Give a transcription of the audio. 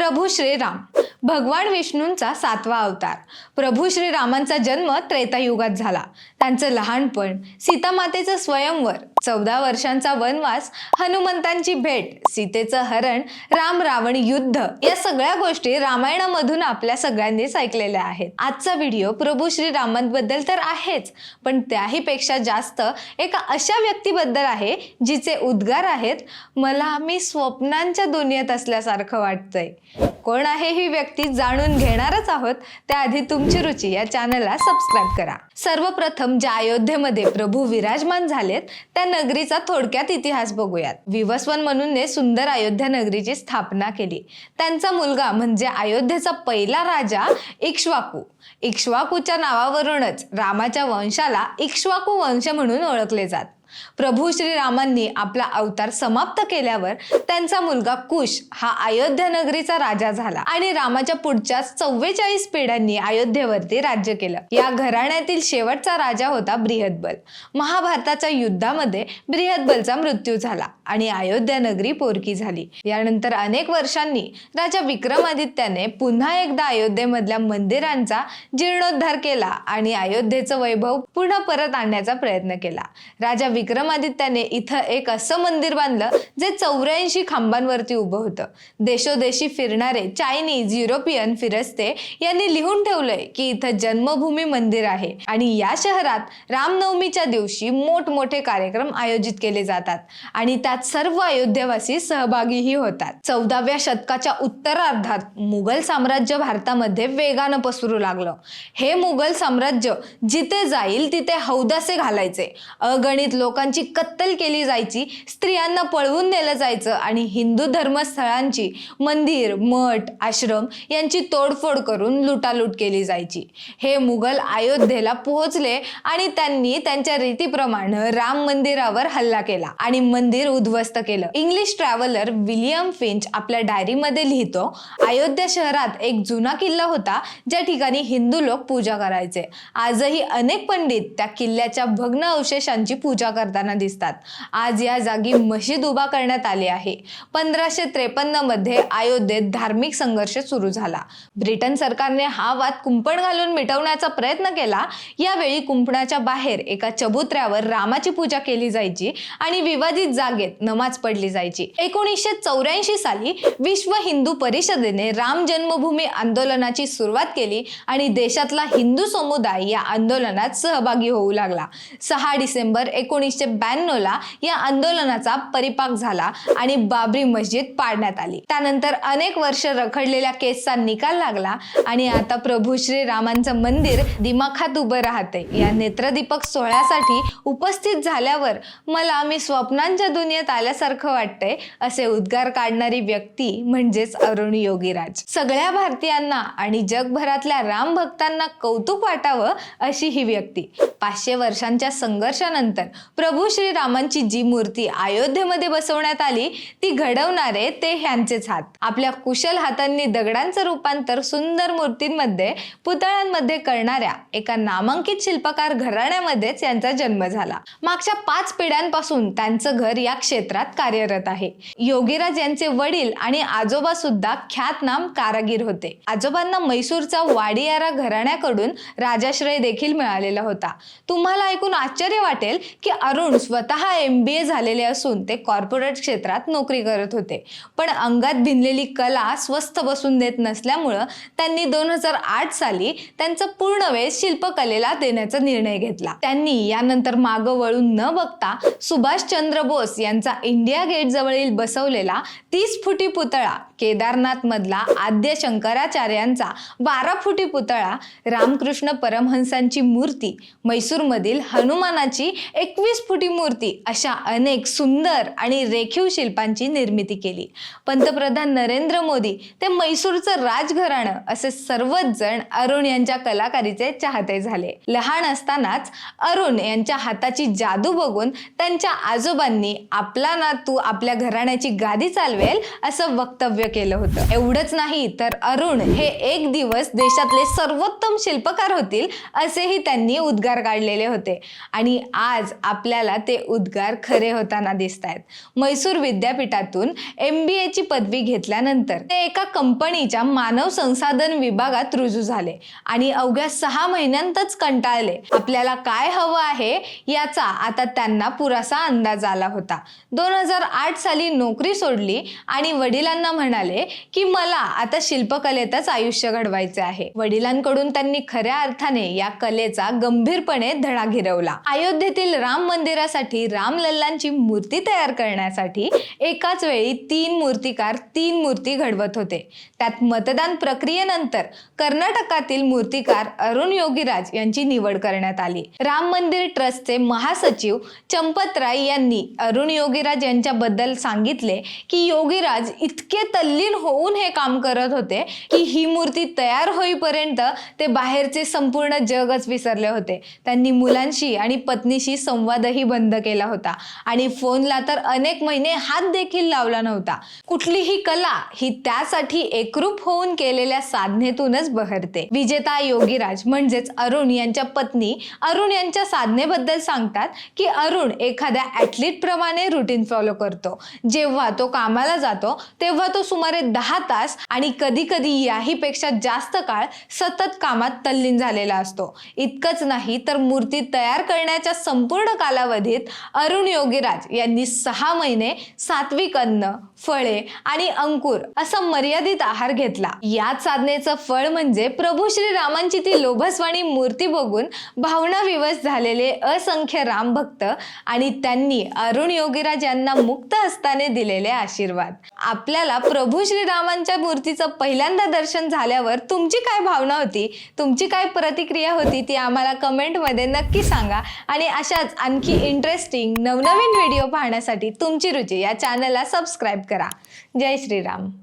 प्रभू श्रीराम भगवान विष्णूंचा सातवा अवतार. प्रभू श्रीरामांचा जन्म त्रेतायुगात झाला. त्यांचं लहानपण सीतामातेचं स्वयंवर चौदा वर्षांचा वनवास हनुमंतांची भेट सीतेचं हरण राम रावण युद्ध या सगळ्या गोष्टी रामायणामधून आपल्या सगळ्यांनीच ऐकलेल्या आहेत. आजचा व्हिडिओ प्रभू श्रीरामांबद्दल तर आहेच पण त्याही पेक्षा जास्त एका अशा व्यक्तीबद्दल आहे जिचे उद्गार आहेत मला मी स्वप्नांच्या दुनियेत असल्यासारखं वाटतंय. कोण आहे ही व्यक्ती जाणून घेणारच आहोत. त्याआधी तुमची रुची या चॅनलला सबस्क्राईब करा. सर्वप्रथम ज्या अयोध्येमध्ये प्रभू विराजमान झालेत त्या नगरीचा थोडक्यात इतिहास बघूयात. विवस्वन म्हणून सुंदर अयोध्या नगरीची स्थापना केली. त्यांचा मुलगा म्हणजे अयोध्येचा पहिला राजा इक्ष्वाकू. इक्ष्वाकूच्या नावावरूनच रामाच्या वंशाला इक्ष्वाकू वंश म्हणून ओळखले जात. प्रभू श्रीरामांनी आपला अवतार समाप्त केल्यावर त्यांचा मुलगा कुश हा अयोध्या नगरीचा राजा झाला आणि रामाच्या पुढच्या चव्वेचाळीस पिढ्यांनी अयोध्येवरती राज्य केलं. या घराण्यातील शेवटचा राजा होता बृहदबल. महाभारताच्या युद्धामध्ये बृहदबलचा मृत्यू झाला आणि अयोध्या नगरी पोरकी झाली. यानंतर अनेक वर्षांनी राजा विक्रमादित्याने पुन्हा एकदा अयोध्येमधल्या मंदिरांचा जीर्णोद्धार केला आणि अयोध्येचं वैभव पुन्हा परत आणण्याचा प्रयत्न केला. राजा विक्रमादित्याने इथं एक असं मंदिर बांधलं जे चौऱ्याऐंशी खांबांवरती उभं होतं. देशोदेशी फिरणारे चायनीज युरोपियन फिरस्ते यांनी लिहून ठेवलंय की इथं जन्मभूमी मंदिर आहे आणि या शहरात रामनवमीच्या दिवशी मोठमोठे कार्यक्रम आयोजित केले जातात आणि त्यात सर्व अयोध्यवासी सहभागीही होतात. चौदाव्या शतकाच्या उत्तरार्धात मुघल साम्राज्य भारतामध्ये वेगानं पसरू लागलं. हे मुघल साम्राज्य जिथे जाईल तिथे हौदासे घालायचे. अगणित लोक लोकांची कत्तल केली जायची स्त्रियांना पळवून नेलं जायचं आणि हिंदू धर्मस्थळांची मंदिर मठ आश्रम यांची तोडफोड करून लुटालूट केली जायची. हे मुघल अयोध्येला पोहोचले आणि त्यांनी त्यांच्या रीतीप्रमाणे राम मंदिरावर हल्ला केला आणि मंदिर उद्ध्वस्त केलं. इंग्लिश ट्रॅव्हलर विलियम फिंच आपल्या डायरीमध्ये लिहितो अयोध्या शहरात एक जुना किल्ला होता ज्या ठिकाणी हिंदू लोक पूजा करायचे. आजही अनेक पंडित त्या किल्ल्याच्या भग्न अवशेषांची पूजा करताना दिसतात. आज या जागी मशीद उभा करण्यात आली आहे. पंधराशे त्रेपन्नमध्ये अयोध्येत धार्मिक संघर्ष सुरू झाला. ब्रिटन सरकारने हा वाद कुंपण घालून मिटवण्याचा प्रयत्न केला. यावेळी कुंपणाच्या बाहेर एका चबुत्र्यावर रामाची पूजा केली जायची आणि विवादित जागेत नमाज पडली जायची. एकोणीसशे चौऱ्याऐंशी साली विश्व हिंदू परिषदेने राम जन्मभूमी आंदोलनाची सुरुवात केली आणि देशातला हिंदू समुदाय या आंदोलनात सहभागी होऊ लागला. सहा डिसेंबर एकोणीसशे ब्याण्णवला या आंदोलनाचा परिपाक झाला आणि बाबरी मस्जिद पाडण्यात आली. त्यानंतर अनेक वर्ष रखडलेल्या केसचा निकाल लागला आणि आता प्रभू श्री रामांचं मंदिर दिमाखात उभं राहते या नेत्रदीपक सोहळ्यासाठी उपस्थित झाल्यावर मला मी स्वप्नांच्या दुनियेत आल्यासारखं वाटतंय असे उद्गार काढणारी व्यक्ती म्हणजेच अरुण योगीराज. सगळ्या भारतीयांना आणि जगभरातल्या राम भक्तांना कौतुक वाटावं अशी ही व्यक्ती. पाचशे वर्षांच्या संघर्षानंतर प्रभू श्रीरामांची जी मूर्ती अयोध्येमध्ये बसवण्यात आली ती घडवणारे ते ह्यांचेच हात. आपल्या कुशल हातांनी दगडांचं रूपांतर सुंदर मूर्तींमध्ये पुतळ्यांमध्ये करणाऱ्या एका नामांकित शिल्पकार घराण्यामध्येच यांचा जन्म झाला. मागच्या पाच पिढ्यांपासून त्यांचं घर या क्षेत्रात कार्यरत आहे. योगीराज यांचे वडील आणि आजोबा सुद्धा ख्यातनाम कारागीर होते. आजोबांना मैसूरचा वाडियारा घराण्याकडून राजाश्रय देखील मिळालेला होता. तुम्हाला ऐकून आश्चर्य वाटेल की अरुण स्वतः एम बी ए झालेले असून ते कॉर्पोरेट क्षेत्रात नोकरी करत होते. पण अंगात भिनलेली कला स्वस्थ बसून देत नसल्यामुळं त्यांनी दोन हजार आठ साली त्यांचा पूर्ण वेळ शिल्पकलेला देण्याचा निर्णय घेतला. त्यांनी यानंतर मागं वळून न बघता सुभाषचंद्र बोस यांचा इंडिया गेट जवळील बसवलेला तीस फुटी पुतळा केदारनाथ मधला आद्य शंकराचार्यांचा बारा फुटी पुतळा रामकृष्ण परमहंसांची मूर्ती मैसूरमधील हनुमानाची एकवीस फुटी मूर्ती अशा अनेक सुंदर आणि रेखीव शिल्पांची निर्मिती केली. पंतप्रधान नरेंद्र मोदी ते मैसूरचं राजघराणं असे सर्वच जण अरुण यांच्या कलाकारीचे चाहते झाले. लहान असतानाच अरुण यांच्या हाताची जादू बघून त्यांच्या आजोबांनी आपला नातू आपल्या घराण्याची गादी चालवेल असं वक्तव्य केलं होतं. एवढंच नाही तर अरुण हे एक दिवस देशातले सर्वोत्तम शिल्पकार होतील असेही त्यांनी उद्गार काढलेले होते. आणि आज आपल्याला ते उद्गार खरे होताना दिसत आहेत मैसूर विद्यापीठातून एम बी एची पदवी घेतल्यानंतर ते एका कंपनीच्या मानव संसाधन विभागात रुजू झाले आणि अवघ्या सहा महिन्यांतच कंटाळले. आपल्याला काय हवं आहे याचा आता त्यांना पुरासा अंदाज आला होता. दोन हजार आठ साली नोकरी सोडली आणि वडिलांना म्हणाले की मला आता शिल्पकलेतच आयुष्य घडवायचे आहे. वडिलांकडून त्यांनी खऱ्या अर्थाने या कलेचा गंभीरपणे धडा गिरवला. अयोध्येतील राम मंदिरासाठी रामलल्लांची मूर्ती तयार करण्यासाठी एकाच वेळी तीन मूर्तिकार तीन मूर्ती घडवत होते. त्यात मतदान प्रक्रियेनंतर कर्नाटकातील मूर्तिकार अरुण योगीराज यांची निवड करण्यात आली. राम मंदिर ट्रस्टचे महासचिव चंपत राय यांनी अरुण योगीराज यांच्याबद्दल सांगितले की योगीराज इतके तल्लीन होऊन हे काम करत होते की ही मूर्ती तयार होईपर्यंत ते बाहेरचे संपूर्ण जगच विसरले होते. त्यांनी मुलांशी आणि पत्नीशी संवादही बंद केला होता आणि फोनला तर अनेक महिने हात देखील लावला नव्हता. कुठलीही कला ही त्यासाठी एकरूप होऊन केलेल्या साधनेतूनच बहरते. विजेता योगीराज म्हणजेच अरुण यांच्या पत्नी अरुण यांच्या साधनेबद्दल सांगतात की अरुण एखाद्या ऍथलीट प्रमाणे रुटीन फॉलो करतो. जेव्हा तो कामाला जातो तेव्हा तो सुमारे दहा तास आणि कधी कधी याहीपेक्षा जास्त काळ सतत कामात तल्लीन झालेला असतो. इतकंच नाही तर मूर्ती तयार करण्याच्या संपूर्ण कालावधीत अरुण योगीराज यांनी सहा महिने सात्विक अन्न फळे आणि अंकुर असा मर्यादित आहार घेतला. याच साधनेचं फळ म्हणजे प्रभू श्री रामांची ती लोभसवाणी मूर्ती बघून भावना विवश झालेले असंख्य राम भक्त आणि त्यांनी अरुण योगीराज यांना मुक्त हस्ताने दिलेले आशीर्वाद. आपल्याला प्रभू श्रीरामांच्या मूर्तीचं पहिल्यांदा दर्शन झाल्यावर तुमची काय भावना होती? तुमची काय प्रतिक्रिया होती ती आम्हाला कमेंटमध्ये नक्की सांगा. आणि अशाच आणखी इंटरेस्टिंग नवनवीन व्हिडिओ पाहण्यासाठी तुमची रुची या चॅनलला सबस्क्राईब करा. जय श्रीराम.